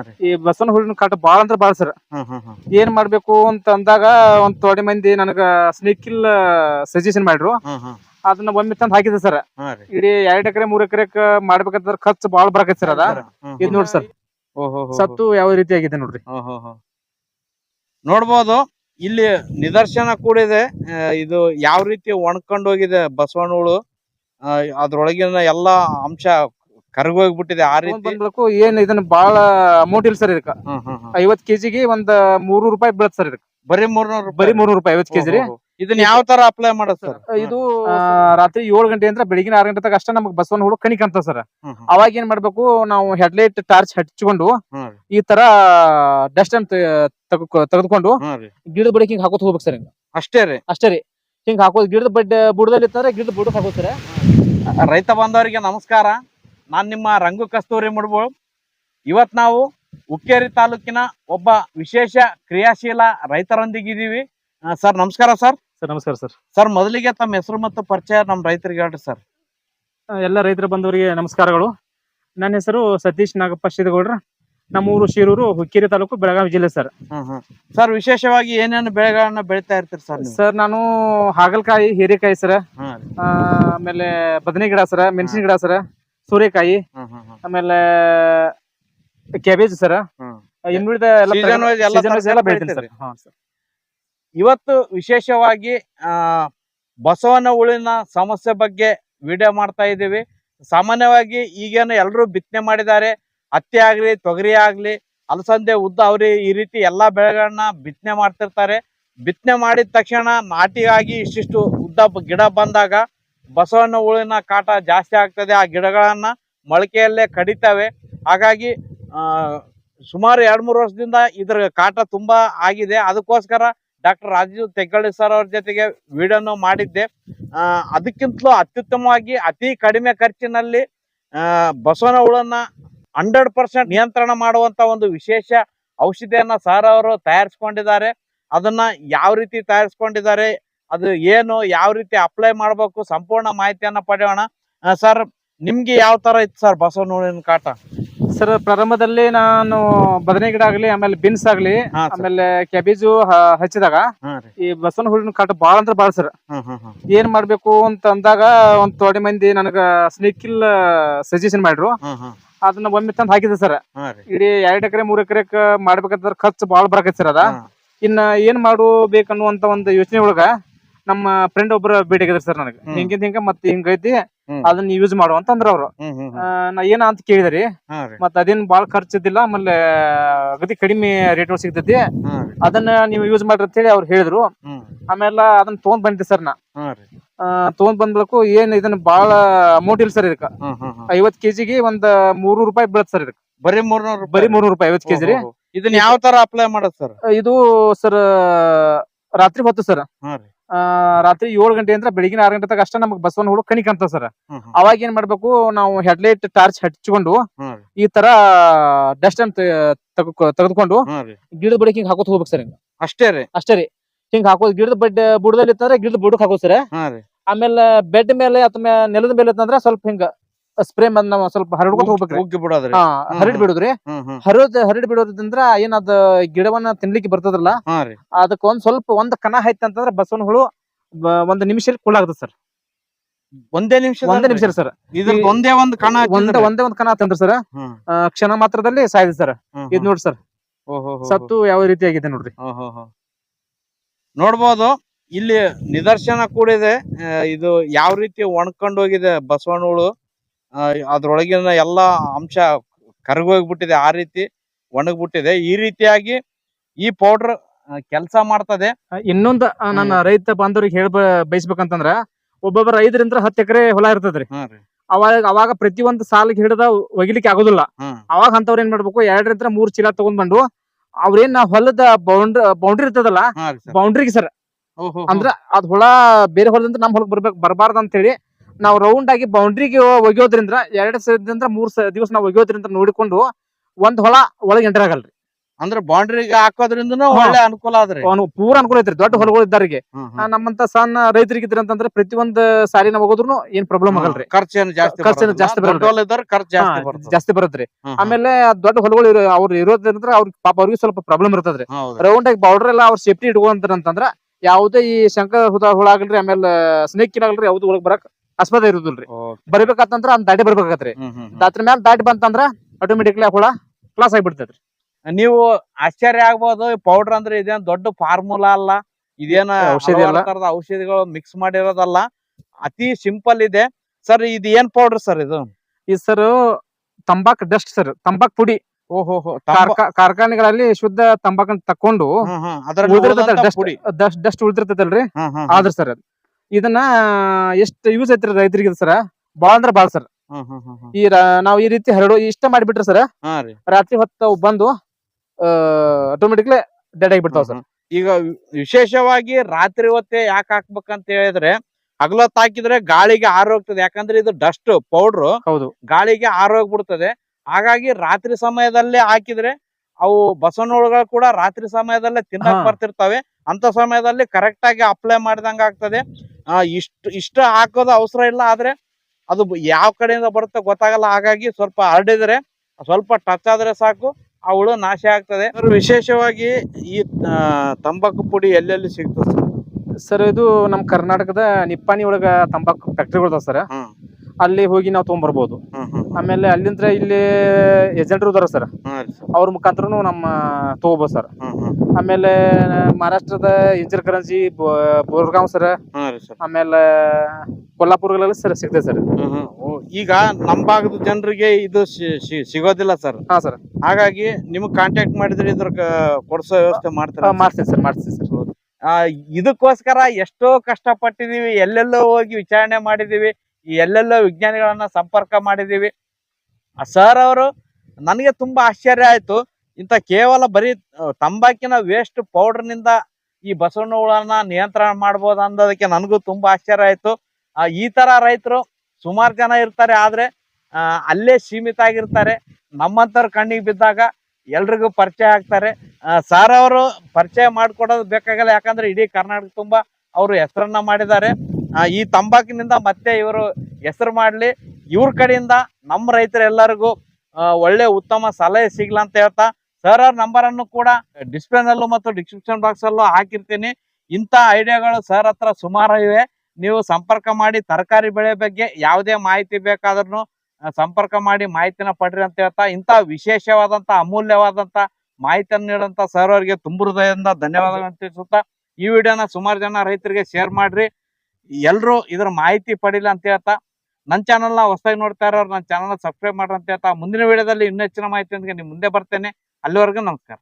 ರೀ. ಈ ಬಸವನ ಹುಳಿನ ಕಾಟ ಬಾಳ ಅಂದ್ರ ಬಾಳ ಸರ್. ಹ್ಮ್ ಹ್ಮ್ ಹ್ಮ್ ಏನ್ ಮಾಡ್ಬೇಕು ಅಂತ ಅಂದಾಗ ಒಂದ್ ತೋಡಿ ಮಂದಿ ನನಗ ಸ್ನೇಕಿಲ್ ಸಜೆಷನ್ ಮಾಡ್ರು ಹ್ಮ್ ಹ್ಮ್ ಅದನ್ನ ಒಮ್ಮೆ ತಂದ್ ಹಾಕಿದೆ ಸರ್. ಹಾ ರೀ. ಇಡೀ ಎರಡ್ ಎಕರೆ ಮೂರ್ ಎಕರೆ ಮಾಡ್ಬೇಕಂದ್ರ ಖರ್ಚು ಬಾಳ ಬರಕೈತಿ ಸರ್ ಅದ. ಹ್ಮ್ ಇದ್ ನೋಡ್ರಿ ಸರ್. ಓಹೋ ಸತ್ತು ಯಾವ ರೀತಿ ಆಗಿದೆ ನೋಡ್ರಿ. ನೋಡ್ಬೋದು ಇಲ್ಲಿ ನಿದರ್ಶನ ಕೂಡ ಇದೆ. ಆ, ಇದು ಯಾವ ರೀತಿ ಒಣ್ಕೊಂಡೋಗಿದೆ ಹೋಗಿದೆ ಬಸವನ ಹುಳು ಆ, ಅದ್ರೊಳಗಿನ ಎಲ್ಲಾ ಅಂಶ ಕರಗೋಗ್ಬಿಟ್ಟಿದೆ ಆ ರೀತಿ. ಏನ್ ಇದನ್ನ ಬಾಳ ಅಮೌಂಟ್ ಇಲ್ಲ ಸರ್ ಇದಕ್ಕ. ಹ್ಮ್ ಹ್ಮ್ ಹ್ಮ್. ಐವತ್ ಕೆಜಿಗೆ ಒಂದ್ ಮೂರು ರೂಪಾಯಿ ಬೀಳತ್ ಸರ್ ಇದಕ್ಕೆ. ಬರೀ ಮೂರ್ನೂರು ಬರೀ ಮೂರು ರೂಪಾಯಿ ಐವತ್ ಕೆಜಿ ರೀ ಇದನ್ನ ಯಾವ ತರ ಅಪ್ಲೈ ಮಾಡೋದು ಸರ್? ಇದು ಆ, ರಾತ್ರಿ ಏಳು ಗಂಟೆ ಅಂದ್ರೆ ಬೆಳಗಿನ ಆರು ಗಂಟೆ ತನಕ ಅಷ್ಟ ನಮಗ್ ಬಸವನ ಹುಳು ಅಂತ ಸರ್. ಹ್ಮ್ ಹ್ಮ್. ಅವಾಗ ಏನ್ ಮಾಡ್ಬೇಕು ನಾವು ಹೆಡ್ಲೈಟ್ ಟಾರ್ಚ್ ಹಚ್ಕೊಂಡು ಹ್ಮ್ ರೀ. ಈ ತರ ಡಸ್ಟ್ ಅಂತ ತೆಗೆದುಕೊಂಡು ಹ್ಮ್ ರೀ. ಗಿಡದ ಬಡಿಗೆ ಹಿಂಗ್ ಹಾಕೋತ ಹೋಗ್ಬೇಕು ಸರ್ ಹಿಂಗ. ಅಷ್ಟೇ ರೀ. ಅಷ್ಟೇ ರೀ. ಹಿಂಗ್ ಹಾಕೋದ್ ಗಿಡದ ಬಡ್ ಬುಡದಲ್ಲಿ ಇತ್ತಂದ್ರೆ ಗಿಡದ ಬುಡಕ್ ಹಾಕೋತಾರೆ ಸರ್. ರೈತ ಬಾಂಧವರಿಗೆ ನಮಸ್ಕಾರ. ನಾನ್ ನಿಮ್ಮ ರಂಗು ಕಸ್ತೂರಿ ಮುಡ್ಬೋಳ್ ಇವತ್ ನಾವು ಉಕ್ಕೇರಿ ತಾಲೂಕಿನ ಒಬ್ಬ ವಿಶೇಷ ಕ್ರಿಯಾಶೀಲ ರೈತರೊಂದಿಗಿದ್ದೀವಿ. ಸರ್ ನಮಸ್ಕಾರ ಸರ್. ಸರ್ ನಮಸ್ಕಾರ ಸರ್. ಸರ್ ಮೊದಲಿಗೆ ತಮ್ಮ ಹೆಸರು ಮತ್ತು ಪರಿಚಯ ನಮ್ಮ ರೈತರಿಗೆ ಹೇಳ್ರಿ ಸರ್. ಎಲ್ಲ ರೈತರ ಬಂದವರಿಗೆ ನಮಸ್ಕಾರಗಳು. ನನ್ನ ಹೆಸರು ಸತೀಶ್ ನಾಗಪ್ಪ ಶಿದಗೌಡ್ರ ನಮ್ಮೂರು ಶಿರೂರು ಹುಕ್ಕೇರಿ ತಾಲೂಕು ಬೆಳಗಾವಿ ಜಿಲ್ಲೆ ಸರ್. ಸರ್ ವಿಶೇಷವಾಗಿ ಏನೇನು ಬೆಳೆಗಳನ್ನ ಬೆಳಿತಾ ಇರ್ತೀರಿ ಸರ್ ಸರ್ ನಾನು ಹಾಗಲಕಾಯಿ ಹೀರೆಕಾಯಿ ಸರ್. ಆಮೇಲೆ ಬದನೆ ಗಿಡ ಸರ್ ಮೆಣಸಿನ ಗಿಡ ಸರ್. ಹ್ಮ್ ಆಮೇಲೆ ಕ್ಯಾಬೇಜ್ ಸರ್. ಇನ್ನುಳಿದ ಎಲ್ಲ ಬೆಳಿತೀನಿ? ಹಾ ಇವತ್ತು ವಿಶೇಷವಾಗಿ ಬಸವನ ಹುಳಿನ ಸಮಸ್ಯೆ ಬಗ್ಗೆ ವಿಡಿಯೋ ಮಾಡ್ತಾ ಇದ್ದೀವಿ. ಸಾಮಾನ್ಯವಾಗಿ ಈಗೇನು ಎಲ್ಲರೂ ಬಿತ್ತನೆ ಮಾಡಿದ್ದಾರೆ. ಹತ್ತಿ ಆಗ್ಲಿ ತೊಗರಿ ಆಗ್ಲಿ ಅಲಸಂದೆ ಉದ್ದ ಅವ್ರಿ ಈ ರೀತಿ ಎಲ್ಲಾ ಬೆಳೆಗಳನ್ನ ಬಿತ್ತನೆ ಮಾಡ್ತಿರ್ತಾರೆ. ಬಿತ್ತನೆ ಮಾಡಿದ ತಕ್ಷಣ ನಾಟಿಗಾಗಿ ಇಷ್ಟಿಷ್ಟು ಉದ್ದ ಗಿಡ ಬಂದಾಗ ಬಸವನ ಹುಳಿನ ಕಾಟ ಜಾಸ್ತಿ ಆಗ್ತದೆ. ಆ ಗಿಡಗಳನ್ನ ಮೊಳಕೆಯಲ್ಲೇ ಕಡಿತವೆ. ಹಾಗಾಗಿ ಸುಮಾರು ಎರಡ್ ಮೂರು ವರ್ಷದಿಂದ ಇದ್ರ ಕಾಟ ತುಂಬಾ ಆಗಿದೆ. ಅದಕ್ಕೋಸ್ಕರ ಡಾಕ್ಟರ್ ರಾಜೀವ್ ತೆಗ್ಗಳ್ಳಿ ಸರ್ ಅವ್ರ ಜೊತೆಗೆ ವಿಡಿಯೋನು ಮಾಡಿದ್ದೆ. ಅದಕ್ಕಿಂತಲೂ ಅತ್ಯುತ್ತಮವಾಗಿ ಅತಿ ಕಡಿಮೆ ಖರ್ಚಿನಲ್ಲಿ ಬಸವನ ಹುಳನ್ನ ಹಂಡ್ರೆಡ್ ಪರ್ಸೆಂಟ್ ನಿಯಂತ್ರಣ ಮಾಡುವಂತ ಒಂದು ವಿಶೇಷ ಔಷಧಿಯನ್ನ ಸರ್ ಅವರು ತಯಾರಿಸ್ಕೊಂಡಿದ್ದಾರೆ. ಅದನ್ನ ಯಾವ ರೀತಿ ತಯಾರಿಸ್ಕೊಂಡಿದ್ದಾರೆ ಅದು ಏನು ಯಾವ ರೀತಿ ಅಪ್ಲೈ ಮಾಡಬೇಕು ಸಂಪೂರ್ಣ ಮಾಹಿತಿಯನ್ನ ಪಡೆಯೋಣ. ಸರ್ ನಿಮ್ಗೆ ಯಾವ ತರ ಇತ್ತು ಸರ್ ಬಸವನೂರಿನ ಹುಳಿನ ಕಾಟ? ಸರ್ ಪ್ರಾರಂಭದಲ್ಲಿ ನಾನು ಬದನೆ ಗಿಡ ಆಗ್ಲಿ ಆಮೇಲೆ ಬೀನ್ಸ್ ಆಗ್ಲಿ ಆಮೇಲೆ ಕ್ಯಾಬೇಜು ಹಚ್ಚಿದಾಗ ಈ ಬಸವನ ಹುಳಿನ ಕಾಟ ಬಾಳ ಅಂದ್ರ ಬಾಳ ಸರ್ ಏನ್ ಮಾಡ್ಬೇಕು ಅಂತ ಅಂದಾಗ ಒಂದ್ ತೋಡಿ ಮಂದಿ ನನಗ ಸ್ನೇಕಿಲ್ ಸಜೆಷನ್ ಮಾಡ್ರು ಅದನ್ನ ಒಮ್ಮೆ ತಂದ್ ಹಾಕಿದೆ ಸರ್ ಇಡೀ ಎರಡ್ ಎಕರೆ ಮೂರ್ ಎಕರೆ ಮಾಡ್ಬೇಕಂದ್ರ ಖರ್ಚು ಬಾಳ ಬರಕೈತಿ ಸರ್ ಅದ. ಇನ್ನ ಏನ್ ಮಾಡಬೇಕನ್ನುವಂತ ಒಂದು ಯೋಚನೆ ಒಳಗ ನಮ್ಮ ಫ್ರೆಂಡ್ ಒಬ್ರು ಭೇಟಿಯಾಗಿದ್ರು ಸರ್ ನನಗೆ. ಹ್ಮ್. ಹಿಂಗಿಂದ ಹಿಂಗ ಮತ್ತೆ ಹಿಂಗೈತಿ ಹ್ಮ್. ಅದನ್ನ ಯೂಸ್ ಮಾಡು ಅಂತ ಅಂದ್ರ ಅವ್ರು. ಹ್ಮ್ ಹ್ಮ್ ಆ, ಹ್ಮ್ ನಾ ಏನ ಅಂತ ಕೇಳಿದ್ರಿ. ಹಾ ರೀ. ಮತ್ತ ಅದೇನ್ ಬಾಳ ಖರ್ಚಿದ್ದಿಲ್ಲ ಆಮೇಲೆ ಅಗದಿ ಕಡಿಮೆ ರೇಟ್ ಒಳಗ್ ಸಿಗ್ತೈತಿ. ಹಾ ರೀ. ಅದನ್ನ ನೀವು ಯೂಸ್ ಮಾಡ್ರಿ ಅಂತ ಹೇಳಿ ಅವ್ರು ಹೇಳಿದ್ರು. ಹ್ಮ್. ಆಮೇಲೆ ಅದನ್ನ ತಗೊಂಡ್ ಬಂದಿದ್ದೆ ಸರ್ ನಾ. ಹಾ ರೀ. ಆ, ತಗೊಂಡ್ ಬಂದ್ಬೇಕು ಏನ್ ಇದನ್ನ ಬಾಳ ಅಮೌಂಟ್ ಇಲ್ಲ ಸರ್ ಇದಕ್ಕ. ಹ್ಮ್ ಹ್ಮ್ ಹ್ಮ್. ಐವತ್ ಕೆಜಿಗೆ ಒಂದ್ ಮೂರು ರೂಪಾಯಿ ಬೀಳತ್ ಸರ್ ಇದಕ್ಕೆ. ಬರೀ ಮೂರ್ನೂರು ಬರೀ ಮೂರ್ನೂರು ರೂಪಾಯಿ ಐವತ್ ಕೆಜಿ ರೀ ಇದನ್ನ ಯಾವ ತರ ಅಪ್ಲೈ ಮಾಡೋದು ಸರ್ ಇದು ಸರ್ ರಾತ್ರಿ ಹೊತ್ತು ಸರ್ ಹಾ ರೀ. ರಾತ್ರಿ ಏಳು ಗಂಟೆ ಅಂದ್ರೆ ಬೆಳಗಿನ ಆರು ಗಂಟೆ ತನಕ ಅಷ್ಟೇ ನಮಗ್ ಬಸವನ ಹುಳು ಕಣಿಕಂತ ಸರ್. ಅವಾಗ ಏನ್ ಮಾಡ್ಬೇಕು ನಾವು ಹೆಡ್ಲೈಟ್ ಟಾರ್ಚ್ ಹಚ್ಕೊಂಡು ಈ ತರ ಡಸ್ಟ್ ಅಂತ ತೆಗೆದುಕೊಂಡು ಗಿಡದ ಬಡಿಗೆ ಹಿಂಗ್ ಹಾಕೋತ ಹೋಗ್ಬೇಕು ಸರ್ ಹಿಂಗ. ಅಷ್ಟೇ ರೀ. ಅಷ್ಟೇ ರೀ. ಹಿಂಗ್ ಹಾಕೋದು ಗಿಡದ ಬಡ್ ಬುಡದಲ್ಲಿ ಇತ್ತಂದ್ರೆ ಗಿಡದ ಬುಡಕ್ ಹಾಕೋದ್ ಸರ್. ಆಮೇಲೆ ಬೆಡ್ ಮೇಲೆ ಅಥವಾ ನೆಲದ ಮೇಲೆ ಇತ್ತಂದ್ರೆ ಸ್ವಲ್ಪ ಹಿಂಗ ಸ್ಪ್ರೇ ಬಂದ್ ನಾವು ಸ್ವಲ್ಪ ಹರಡ್ಕೊತ ಹೋಗ್ಬೇಕ್ರಿ. ಉಗ್ಗಿ ಬಿಡೋದ್ರಿ. ಹಾ ಹರಡ್ ಬಿಡುದ್ರಿ. ಹ್ಮ್ ಹ್ಮ್. ಹರಡ್ ಹರಡ್ ಬಿಡೋದ್ರಿಂದ ಏನದ ಗಿಡವನ್ನ ತಿನ್ಲಿಕ್ಕೆ ಬರ್ತದಲ್ಲ ಅದಕ್ಕ ರೀ. ಅದಕ್ಕೆ ಒಂದ್ ಸ್ವಲ್ಪ ಒಂದ್ ಕಣ ಆಯ್ತು ಅಂತಂದ್ರೆ ಬಸವನ ಹುಳು ಬ- ಒಂದ್ ನಿಮಿಷದಲ್ಲಿ ಕುಳ್ಳಾಗ್ತದೆ ಸರ್. ಒಂದೇ ನಿಮಿಷ ಒಂದೇ ನಿಮಿಷ ಸರ್. ಇದ್ರದ್ದು ಒಂದೇ ಒಂದ್ ಕಣ ಒಂದೇ ಹಚ್ಚಿದ್ರೆ- ಒಂದೇ ಒಂದ್ ಕಣ ಆತಂದ್ರ ಸರ್. ಹ್ಮ್. ಕ್ಷಣ ಮಾತ್ರದಲ್ಲಿ ಸಾಯ್ದ ಸರ್. ಹ್ಮ್ ಇದ್ ನೋಡ್ರಿ ಸರ್. ಓಹೋ ಸತ್ತು ಯಾವ ರೀತಿ ಆಗಿದೆ ನೋಡ್ರಿ. ಓಹೋ ನೋಡ್ಬೋದು ಇಲ್ಲಿ ನಿದರ್ಶನ ಕೂಡ ಇದೆ ಆ, ಇದು ಯಾವ ರೀತಿ ಒಣಕೊಂಡ್ ಹೋಗಿದೆ ಬಸವನ ಹುಳು. ಆ, ಅದ್ರೊಳಗಿನ ಎಲ್ಲಾ ಅಂಶ ಕರಗೋಗ್ಬಿಟ್ಟಿದೆ ಆ ರೀತಿ ಒಣಗ್ಬಿಟ್ಟಿದೆ. ಈ ರೀತಿಯಾಗಿ ಈ ಪೌಡರ್ ಕೆಲಸ ಮಾಡ್ತದೆ. ಇನ್ನೊಂದು ನನ್ನ ರೈತ ಬಾಂಧವರಿಗೆ ಹೇಳ ಬಯಸ್ಬೇಕಂತಂದ್ರ ಒಬ್ಬೊಬ್ಬರ ಐದರಿಂದ ಹತ್ತು ಎಕರೆ ಹೊಲ ಇರ್ತದ್ರಿ. ಅವಾಗ ಅವಾಗ ಪ್ರತಿ ಒಂದ್ ಸಾಲಿಗೆ ಹಿಡಿದ ಒಗಿಲಿಕ್ಕೆ ಆಗೋದಿಲ್ಲ. ಅವಾಗ ಅಂತವ್ರ ಏನ್ ಮಾಡ್ಬೇಕು ಎರಡರಿಂದ ಮೂರ್ ಚೀಲ ತಗೊಂಡ್ ಬಂದು ಅವ್ರೇನ್ ಹೊಲದ ಬೌಂಡ್ರಿ ಬೌಂಡ್ರಿ ಇರ್ತದಲ್ಲ ಬೌಂಡ್ರಿಗೆ ಸರ್. ಅಂದ್ರ ಅದ್ ಹೊಲ ಬೇರೆ ಹೊಲದಿಂದ ನಮ್ ಹೊಲಕ್ ಬರ್ಬೇಕು ಬರಬಾರ್ದು ಅಂತ ಹೇಳಿ ನಾವು ರೌಂಡ್ ಆಗಿ ಬೌಂಡ್ರಿಗೆ ಒಗೆಯೋದ್ರಿಂದ ಎರಡ್ ಸದಿಂದ ಮೂರ್ ದಿವಸ ನಾವು ಒಗೆಯೋದ್ರಿಂದ ನೋಡಿಕೊಂಡು ಒಂದ್ ಹೊಲ ಒಳಗೆ ಎಂಟರ್ ಆಗಲ್ರಿ. ಅಂದ್ರೆ ಬೌಂಡ್ರಿಗೆ ಹಾಕೋದ್ರಿಂದ ಒಳ್ಳೆ ಅನುಕೂಲ ಆದ್ರೆ. ಅವನು ಪೂರ ಅನುಕೂಲ ಐತ್ರಿ ದೊಡ್ಡ ಹೊಲಗಳು ಇದ್ದಾರಿಗೆ. ನಮ್ಮಂತ ಸಣ್ಣ ರೈತರಿಗೆ ಇದ್ರಿ ಅಂತಂದ್ರೆ ಪ್ರತಿಯೊಂದ್ ಸಾಲಿನ ಹೋಗೋದ್ರು ಏನ್ ಪ್ರಾಬ್ಲಮ್ ಆಗಲ್ರಿ. ಖರ್ಚೇನು ಜಾಸ್ತಿ ಖರ್ಚೇನು ಜಾಸ್ತಿ ಖರ್ಚು ಜಾಸ್ತಿ ಜಾಸ್ತಿ. ಆಮೇಲೆ ದೊಡ್ಡ ಹೊಲಗಳು ಅವ್ರು ಇರೋದ್ರಿಂದ ಅವ್ರಿಗೆ ಪಾಪ ಅವ್ರಿಗೆ ಸ್ವಲ್ಪ ಪ್ರಾಬ್ಲಮ್ ಇರ್ತದ್ರಿ. ರೌಂಡ್ ಆಗಿ ಬೌಡರ್ ಎಲ್ಲ ಅವ್ರ ಸೇಫ್ಟಿ ಇಟ್ಕೊಂತಾರ ಅಂತಂದ್ರ ಯಾವುದೇ ಈ ಶಂಕ ಹುದ ಹುಳ ಆಗಲ್ರಿ ಆಮೇಲೆ ಸ್ನೇಕ್ ಆಗಲ್ರಿ ಯಾವ್ದು ಒಳಗ್ ಬರಕ್ ಆಸ್ಪದ ಇರುದಿಲ್ರಿ. ಬರ್ಬೇಕಂತಂದ್ರ ಅದ್ ದಾಟಿ ಬರ್ಬೇಕಾಗತ್ರಿ ದಾತ್ರಿ. ಮೇಲೆ ದಾಟಿ ಬಂತಂದ್ರ ಆಟೋಮೆಟಿಕ್ಲಿ ಹುಳ ಕ್ಲಾಸ್ ಆಗಿಬಿಡ್ತೈತ್ರಿ. ನೀವು ಆಶ್ಚರ್ಯ ಆಗ್ಬೋದು ಪೌಡರ್ ಅಂದ್ರೆ ಇದೇನ್ ದೊಡ್ಡ ಫಾರ್ಮುಲಾ ಅಲ್ಲ. ಇದೇನ ಔಷಧಿ ಔಷಧಿಗಳು ಮಿಕ್ಸ್ ಮಾಡಿರೋದಲ್ಲ. ಅತಿ ಸಿಂಪಲ್ ಇದೆ. ಸರ್ ಇದು ಏನ್ ಪೌಡರ್ ಸರ್ ಇದು? ಇದು ಸರ್ ತಂಬಾಕ್ ಡಸ್ಟ್ ಸರ್ ತಂಬಾಕ್ ಪುಡಿ. ಓಹೋ ಕಾರ್ಖಾ- ಕಾರ್ಖಾನೆಗಳಲ್ಲಿ ಶುದ್ಧ ತಂಬಾಕನ್ನ ತಕೊಂಡು ಡಸ್ಟ್ ಡಸ್ಟ್ ಉಳ್ದಿರ್ತೈತಲ್ರಿ. ಆದ್ರ ಸರ್ ಇದನ್ನ ಎಷ್ಟ್ ಯೂಸ್ ಐತ್ರಿ ರೈತರಿಗೆ ಸರ್? ಬಾಳ ಅಂದ್ರ ಬಾಳ ಸರ್. ಈ ನಾವ್ ಈ ರೀತಿ ಹರಡು ಇಷ್ಟ ಮಾಡಿಬಿಟ್ರಿ ಸರ್ ರಾತ್ರಿ ಹೊತ್ತು ಬಂದು ಆಟೋಮೆಟಿಕ್ಲಿ ಡೆಡ್ ಆಗಿಬಿಡ್ತಾವ ಸರ್. ಈಗ ವಿಶೇಷವಾಗಿ ರಾತ್ರಿ ಹೊತ್ತೇ ಯಾಕೆ ಹಾಕ್ಬೇಕಂತ ಹೇಳಿದ್ರೆ ಹಗಲೊತ್ತ ಹಾಕಿದ್ರೆ ಗಾಳಿಗೆ ಆರೋಗ್ತದೆ. ಯಾಕಂದ್ರೆ ಇದು ಡಸ್ಟ್ ಪೌಡ್ರು ಹೌದು. ಗಾಳಿಗೆ ಆರೋಗ್ಬಿಡ್ತದೆ ಹಾಗಾಗಿ ರಾತ್ರಿ ಸಮಯದಲ್ಲೇ ಹಾಕಿದ್ರೆ ಅವು ಬಸವನಹುಳುಗಳು ಕೂಡ ರಾತ್ರಿ ಸಮಯದಲ್ಲೇ ತಿನ್ನಕ್ ಬರ್ತಿರ್ತವೆ. ಅಂತ ಸಮಯದಲ್ಲಿ ಕರೆಕ್ಟ್ ಆಗಿ ಅಪ್ಲೈ ಮಾಡಿದಂಗ ಆಗ್ತದೆ. ಆ, ಇಷ್ಟು ಇಷ್ಟ ಹಾಕೋದು ಅವಸರ ಇಲ್ಲ ಆದ್ರೆ ಅದು ಯಾವ ಕಡೆಯಿಂದ ಬರುತ್ತೆ ಗೊತ್ತಾಗಲ್ಲ ಹಾಗಾಗಿ ಸ್ವಲ್ಪ ಹರಡಿದ್ರೆ ಸ್ವಲ್ಪ ಟಚ್ ಆದ್ರೆ ಸಾಕು ಆ ಹುಳು ನಾಶ ಆಗ್ತದೆ. ವಿಶೇಷವಾಗಿ ಈ ತಂಬಾಕು ಪುಡಿ ಎಲ್ಲೆಲ್ಲಿ ಸಿಗ್ತದೆ ಸರ್? ಸರ್ ಇದು ನಮ್ಮ ಕರ್ನಾಟಕದ ನಿಪ್ಪಾಣಿ ಒಳಗ ತಂಬಾಕು ಫ್ಯಾಕ್ಟ್ರಿಗಳು ಸರ್. ಅಲ್ಲಿ ಹೋಗಿ ನಾವು ಹ್ಮ್ ಆಮೇಲೆ ಅಲ್ಲಿಂದ ಇಲ್ಲಿ ಏಜೆಂಟ್ರು ಇದಾರ ಸರ್. ಅವ್ರ ಮುಖಾಂತರನು ನಮ್ಮ ತಗೋಬೋದು ಸರ್. ಆಮೇಲೆ ಮಹಾರಾಷ್ಟ್ರದ ಇಂಚರ್ ಕರೆನ್ಸಿ ಬೋರ್ಗಾಂವ್ ಸರ್. ಆಮೇಲೆ ಕೊಲ್ಲಾಪುರಗಳಲ್ಲಿ ಸರ್ ಸಿಗ್ತದೆ ಸರ್. ಈಗ ನಮ್ ಭಾಗದ ಜನರಿಗೆ ಇದು ಸಿಗೋದಿಲ್ಲ ಸರ್. ಹಾ ಸರ್. ಹಾಗಾಗಿ ನಿಮ್ಗ್ ಕಾಂಟ್ಯಾಕ್ಟ್ ಮಾಡಿದ್ರೆ ಇದ್ರ ಕೊಡ್ಸೋ ವ್ಯವಸ್ಥೆ ಮಾಡ್ತಾರೆ ಮಾಡ್ತೀವಿ ಸರ್ ಮಾಡ್ತೀವಿ ಸರ್. ಆ, ಇದಕ್ಕೋಸ್ಕರ ಎಷ್ಟೋ ಕಷ್ಟಪಟ್ಟಿದೀವಿ ಎಲ್ಲೆಲ್ಲೋ ಹೋಗಿ ವಿಚಾರಣೆ ಮಾಡಿದೀವಿ ಎಲ್ಲೆಲ್ಲೋ ವಿಜ್ಞಾನಿಗಳನ್ನ ಸಂಪರ್ಕ ಮಾಡಿದೀವಿ. ಸರ್ ಅವರು ನನಗೆ ತುಂಬಾ ಆಶ್ಚರ್ಯ ಆಯಿತು. ಇಂಥ ಕೇವಲ ಬರೀ ತಂಬಾಕಿನ ವೇಸ್ಟ್ನಿಂದ ಈ ಬಸವಣ್ಣ ಹುಳನ ನಿಯಂತ್ರಣ ಮಾಡ್ಬೋದು ಅನ್ನೋದಕ್ಕೆ ನನಗೂ ತುಂಬಾ ಆಶ್ಚರ್ಯ ಆಯಿತು. ಈ ತರ ರೈತರು ಸುಮಾರು ಜನ ಇರ್ತಾರೆ, ಆದ್ರೆ ಅಲ್ಲೇ ಸೀಮಿತ ಆಗಿರ್ತಾರೆ. ನಮ್ಮಂಥವ್ರು ಕಣ್ಣಿಗೆ ಬಿದ್ದಾಗ ಎಲ್ರಿಗೂ ಪರಿಚಯ ಆಗ್ತಾರೆ. ಸರ್ ಅವರು ಪರಿಚಯ ಮಾಡಿಕೊಡೋದು ಬೇಕಾಗಲ್ಲ, ಯಾಕಂದ್ರೆ ಇಡೀ ಕರ್ನಾಟಕ ತುಂಬಾ ಅವರು ಹೆಸರನ್ನ ಮಾಡಿದ್ದಾರೆ. ಈ ತಂಬಾಕಿನಿಂದ ಮತ್ತೆ ಇವರು ಹೆಸರು ಮಾಡ್ಲಿ. ಇವ್ರ ಕಡೆಯಿಂದ ನಮ್ಮ ರೈತರೆಲ್ಲರಿಗೂ ಒಳ್ಳೆ ಉತ್ತಮ ಸಲಹೆ ಸಿಗ್ಲಾ ಅಂತ ಹೇಳ್ತಾ ಸರ್ ಅವ್ರ ನಂಬರ್ ಅನ್ನು ಕೂಡ ಡಿಸ್ಪ್ಲೇ ನಲ್ಲೂ ಮತ್ತು ಡಿಸ್ಕ್ರಿಪ್ಷನ್ ಬಾಕ್ಸ್ ಅಲ್ಲೂ ಹಾಕಿರ್ತೀನಿ. ಇಂಥ ಐಡಿಯಾಗಳು ಸರ್ ಹತ್ರ ಸುಮಾರು ಇವೆ. ನೀವು ಸಂಪರ್ಕ ಮಾಡಿ, ತರಕಾರಿ ಬೆಳೆ ಬಗ್ಗೆ ಯಾವುದೇ ಮಾಹಿತಿ ಬೇಕಾದ್ರೂ ಸಂಪರ್ಕ ಮಾಡಿ ಮಾಹಿತಿನ ಪಡ್ರಿ ಅಂತ ಹೇಳ್ತಾ, ಇಂಥ ವಿಶೇಷವಾದಂತ ಅಮೂಲ್ಯವಾದಂತ ಮಾಹಿತಿಯನ್ನು ನೀಡುವಂತ ಸರ್ ಅವರಿಗೆ ತುಂಬ ಹೃದಯದಿಂದ ಧನ್ಯವಾದಗಳನ್ನು ತಿಳಿಸುತ್ತಾ, ಈ ವಿಡಿಯೋನ ಸುಮಾರು ಜನ ರೈತರಿಗೆ ಶೇರ್ ಮಾಡ್ರಿ. ಎಲ್ಲರೂ ಇದ್ರ ಮಾಹಿತಿ ಪಡಿಲ್ಲ ಅಂತ ಹೇಳ್ತಾ ನನ್ನ ಚಾನಲ್ನ ಹೊಸದಾಗಿ ನೋಡ್ತಾ ಇರೋರು ನನ್ನ ಚಾನಲ್ ಸಬ್ಸ್ಕ್ರೈಬ್ ಮಾಡ್ರಿ ಅಂತ ಹೇಳ್ತಾ ಮುಂದಿನ ವಿಡಿಯೋದಲ್ಲಿ ಇನ್ನೂ ಹೆಚ್ಚಿನ ಮಾಹಿತಿಯೊಂದಿಗೆ ನಿಮ್ಮ ಮುಂದೆ ಬರ್ತೇನೆ. ಅಲ್ಲಿವರೆಗೂ ನಮಸ್ಕಾರ.